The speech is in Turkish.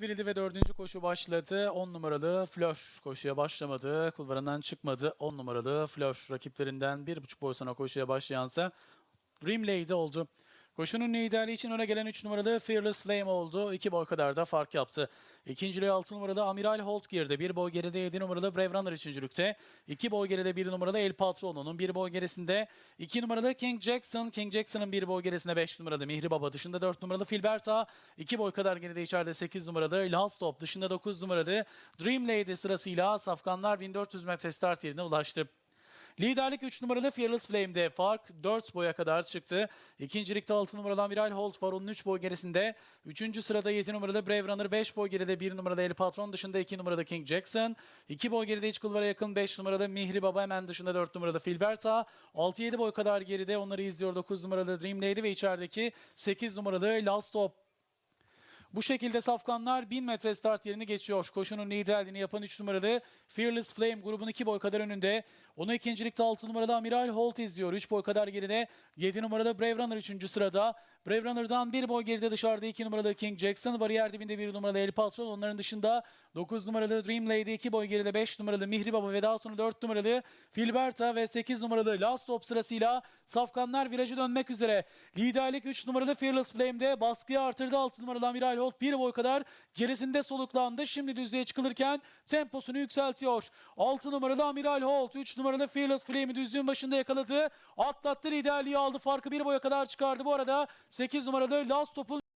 Verildi ve dördüncü koşu başladı. 10 numaralı Flör koşuya başlamadı. Kulvarından çıkmadı. 10 numaralı Flör rakiplerinden 1,5 boy sonra koşuya başlayansa Lady oldu. Koşunun liderliği için öne gelen 3 numaralı Fearless Flame oldu. 2 boy kadar da fark yaptı. İkinciliğe 6 numaralı Amiral Holt girdi. 1 boy geride 7 numaralı Brave Runner üçüncülükte. 2 boy geride 1 numaralı El Patrono'nun 1 boy gerisinde 2 numaralı King Jackson. King Jackson'ın 1 boy gerisinde 5 numaralı Mihri Baba dışında 4 numaralı Filberta. 2 boy kadar geride içeride 8 numaralı Last Stop dışında 9 numaralı Dream Lady sırasıyla Safkanlar 1400 metre start yerine ulaştı. Liderlik 3 numaralı Fearless Flame'de fark 4 boya kadar çıktı. İkincilikte 6 numaralı Amiral Holt var onun 3 boy gerisinde. 3. sırada 7 numaralı Brave Runner 5 boy geride 1 numaralı El Patron dışında 2 numaralı King Jackson. 2 boy geride iç kulvara yakın 5 numaralı Mihri Baba hemen dışında 4 numaralı Filberta. 6-7 boy kadar geride onları izliyor 9 numaralı Dream Lady ve içerideki 8 numaralı Last Stop. Bu şekilde safkanlar 1000 metre start yerini geçiyor. Koşunun liderliğini yapan 3 numaralı Fearless Flame grubun 2 boy kadar önünde. Onu ikincilikte 6 numaralı Amiral Holt izliyor. 3 boy kadar geride 7 numaralı Brave Runner 3. sırada. Brave Runner'dan 1 boy geride dışarıda 2 numaralı King Jackson. Bariyer dibinde 1 numaralı El Patron. Onların dışında 9 numaralı Dream Lady 2 boy geride 5 numaralı Mihri Baba ve daha sonra 4 numaralı Filberta ve 8 numaralı Last Stop sırasıyla Safkanlar virajı dönmek üzere. Liderlik 3 numaralı Fearless Flame'de baskıyı artırdı 6 numaralı Amiral Holt 1 boy kadar gerisinde soluklandı. Şimdi düzlüğe çıkılırken temposunu yükseltiyor. 6 numaralı Amiral Holt 3 numaralı Fearless Flame'i düzlüğün başında yakaladı. Atlattı liderliği aldı farkı 1 boya kadar çıkardı. Bu arada 8 numaralı Last Stop'un